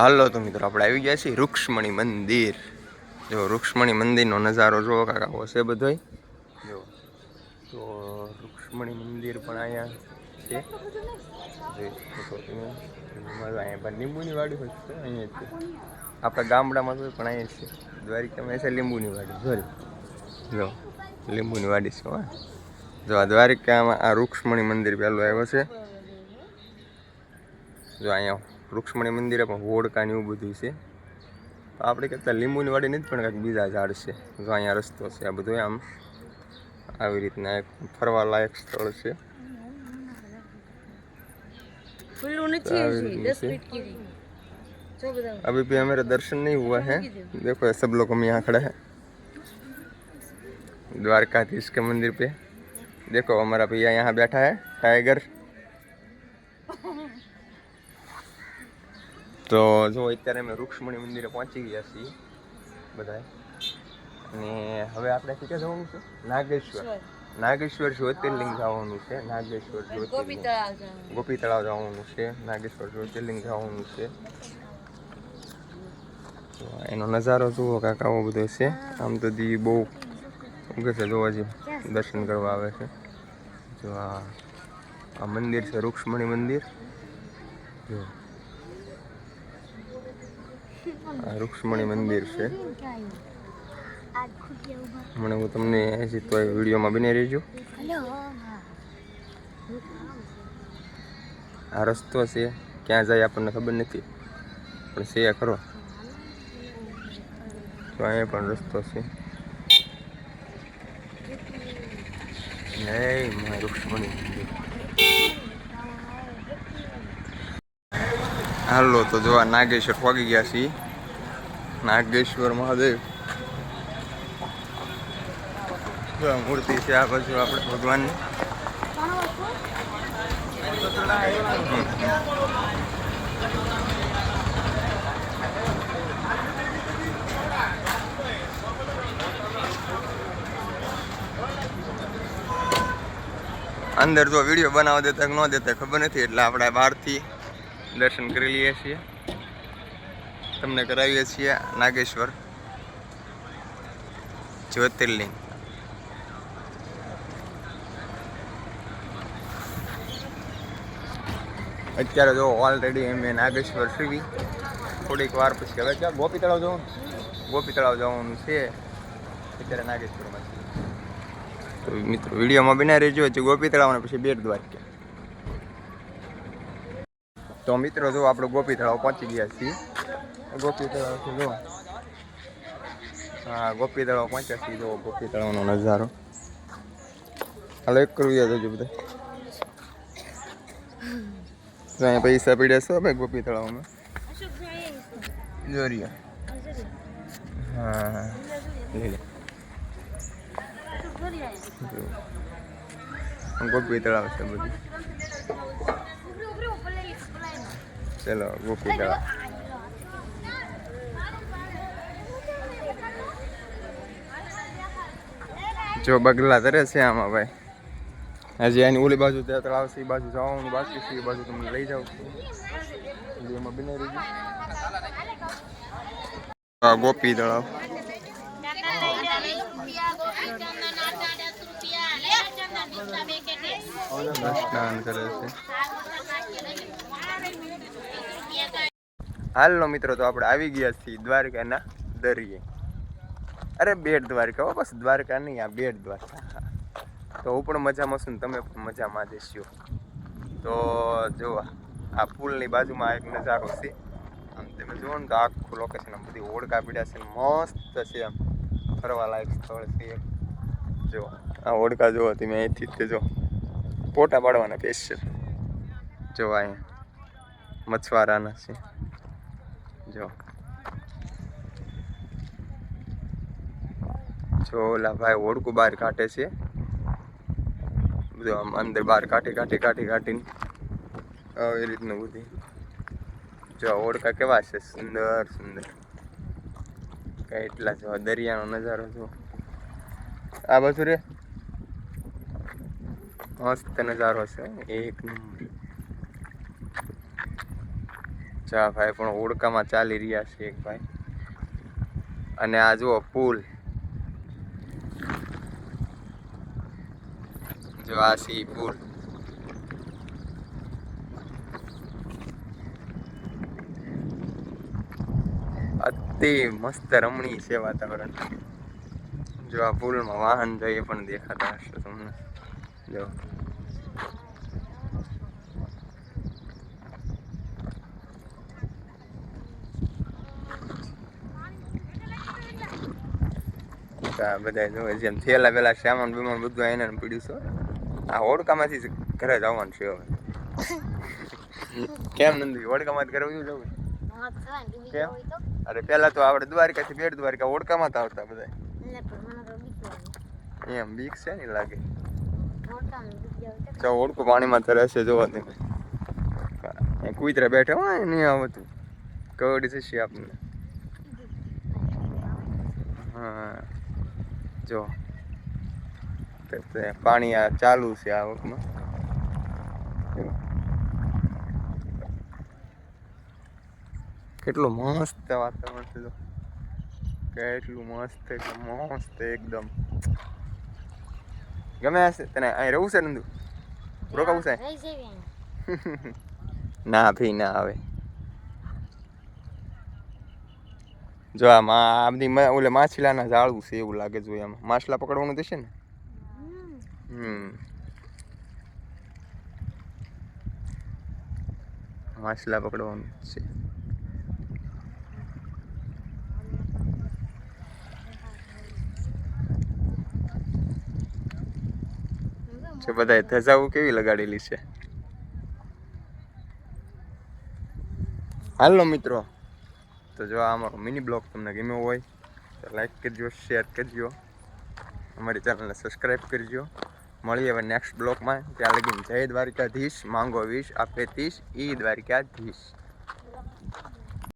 હાલો તો મિત્રો, આપણે આવી ગયા છીએ રૂક્ષ્મણી મંદિર. જો રૂક્ષ્મણી મંદિરનો નજારો જોવો કાકા, આવો છે બધોય. જો, તો રૂક્ષ્મણી મંદિર પણ અહીંયા છે. અહીંયા પણ લીંબુની વાડી હોય છે, અહીંયા છે. આપણા ગામડામાં તો પણ અહીંયા છે. દ્વારિકામાં છે લીંબુની વાડી સોરી જો, લીંબુની વાડી છે, હા. જો, આ દ્વારિકામાં આ રૂક્ષ્મણી મંદિર પહેલું આવ્યો છે. જો, અહીંયા રૂક્ષ્મણી મંદિરે પણ હોડકા ને એવું બધું છે તો આપણે કરતાં લીંબુની વાડી નથી પણ કાંઈક બીજા ઝાડ છે જો અહીંયા રસ્તો છે આ બધું આમ આવી રીતના એક ફરવા લાયક સ્થળ છે खुल्लू नहीं सारे चाहिए दिन दस से। फीट की थी जो बताओ अभी भी हमारा दर्शन नहीं हुआ है देखो ये सब लोग हम यहाँ खड़े हैं द्वारकाधीश के मंदिर पे देखो हमारा भैया यहाँ बैठा है टाइगर તો જો અત્યારે અમે રૂક્ષ્મણી મંદિરે પહોંચી ગયા છીએ બધાય. અને હવે આપણે ક્યાં જવાનું છે? નાગેશ્વર. નાગેશ્વર જ્યોતિર્લિંગ જવાનું છે. નાગેશ્વર જ્યોતિર્લિંગ. ગોપી તળાવ જવાનું છે. નાગેશ્વર જ્યોતિર્લિંગ જવાનું છે. એનો નજારો જુઓ કાંક આવો બધો છે. આમ તો દી બહુ ઉગે છે જોવા જે દર્શન કરવા આવે છે. જો આ મંદિર છે રૂક્ષ્મણી મંદિર. જો. આ રૂક્ષ્મણી મંદિર છે. હમણાં હું તમને હજી તો વિડીયોમાં બની રહેજો. આ રસ્તો છે, ક્યાં જાય આપણને ખબર નથી, પણ છે ખરો. તો અહીંયા પણ રસ્તો છે. જય મા રૂક્ષ્મણી. મંદિર હાલો, તો જોવા નાગેશ્વર પહોંચી ગયા છીએ. નાગેશ્વર મહાદેવ. મૂર્તિ છે, આ બાજુ આપણે ભગવાનની. અંદર જો વીડિયો બનાવવા દેતા કે ન દેતા ખબર નથી, એટલે આપણે બહારથી દર્શન કરી લઈએ છીએ. તમને કરાવીએ છીએ નાગેશ્વર જ્યોતિર્લિંગ. અત્યારે જો ઓલરેડી એમ નાગેશ્વર સીવી થોડીક વાર પછી હવે ક્યાં? ગોપી તળાવ જવું ગોપી તળાવ જવાનું છે. અત્યારે નાગેશ્વરમાં તો મિત્રો, વિડીયોમાં બનાવી રહેજો. હજી ગોપી તળાવ પછી બેટ દ્વારકા. તો મિત્રો જો આપણે ગોપી તળાવ પહોંચી ગયા છીએ. ગોપી તળાવ છે જો. હા ગોપી તળાવ પહોંચ્યા છીએ જો ગોપી તળાવનો નજારો. હાલો એક કરવું જજો બધા. તો અહીંયા પૈસા પડ્યા છો આપણે ગોપી તળાવમાં. જોરિયા. હા. લઈ લે. ગોપી તળાવ છે બધું. ચલો ગોપી તળાવ જો બગલા તરે છે આમાં ભાઈ. હજી એની ઓલી બાજુ ત્યાં તળાવ છે એ બાજુ જવાનું બાકી છે એ બાજુ તમને લઈ જાઉં એમાં બને રહીજો. આ ગોપી તળાવ. સ્નાન કરે છે. હાલનો મિત્રો તો આપણે આવી ગયા છીએ દ્વારકાના દરિયે. અરે બેટ દ્વારકા હો, બસ દ્વારકા નહીં, આ બેટ દ્વારકા. તો હું પણ મજામાં છું ને તમે પણ મજામાં જ છો તો જો આ પુલની બાજુમાં એક નજારો છે. આમ તમે જુઓ ને તો આખું લોકેશન આમ બધી ઓળખા પીડ્યા છે મસ્ત છે આમ. ફરવા લાયક સ્થળ છે એમ જો, આ ઓળખા જુઓ તમે અહીંથી તે જો. ફોટા પાડવાના સ્પેશિયલ જો અહીંયા, મછવારાના છે. જો. જો ભાઈ ઓળકું બહાર કાઢે છે. બધું આમ અંદર બહાર કાઢી કાઢી કાઢી, કાઢીને આવી રીતનું બધી. જો ઓળકા કેવા છે? સુંદર સુંદર. કેટલા જો આ દરિયાનો નજારો જો આ બાજુ રે. મસ્ત નજારો છે, એક નંબર. ચા ભાઈ પણ ઓળખામાં ચાલી રહ્યા છે એક ભાઈ. અને આ જુઓ પુલ. જો આ સી પુલ. અતિ મસ્ત રમણીય છે વાતાવરણ. જો આ પુલમાં વાહન જાય એ પણ દેખાતા હશે તમને. જો તો આ બધા જો જેમ થેલા પેલા સામાન બીમાન બધું એને પીડ્યું છે. આ હોડકામાંથી ઘરે જવાનું છે હવે. કેમ નંદી હોડકામાં બધું જવું? કેમ? અરે પેલા તો આપણે દ્વારકાથી બેટ દ્વારકા હોડકામાં જ આવતા બધા તો એમ બીક છે ને લાગે. તો જો ઓળખું પાણીમાં તરે છે જોવા એ કુતરા બેઠા હોય નહીં આવતું કવડી થશે આપણને હા. જો. પાણી આ ચાલુ છે આ વખતમાં. કેટલું મસ્ત વાતાવરણ છે જો. કેટલું મસ્ત એકદમ મસ્ત એકદમ. ગમે હશે તને અહીં રહેવું છે નંદુ? રોકાવું છે? રહી. ના ભી ના આવે. જો આ આ બધી ઓલે માછલાના જાળવું છે એવું લાગે જોઈએ આમાં માછલા પકડવાનું થશે ને? હમ. માછલા પકડવાનું છે. છે બધાએ ધજાઓ કેવી લગાડેલી છે? હાલો મિત્રો. તો જો આ અમારો મિની બ્લોગ તમને ગમ્યો હોય, તો લાઈક કરજો શેર કરજો. અમારી ચેનલને સબસ્ક્રાઈબ કરજો. મળીએ હવે નેક્સ્ટ બ્લોગમાં ત્યાં લગીને જય દ્વારિકાધીશ, માંગો વીસ આપે ત્રીસ ઈ દ્વારકાધીશ.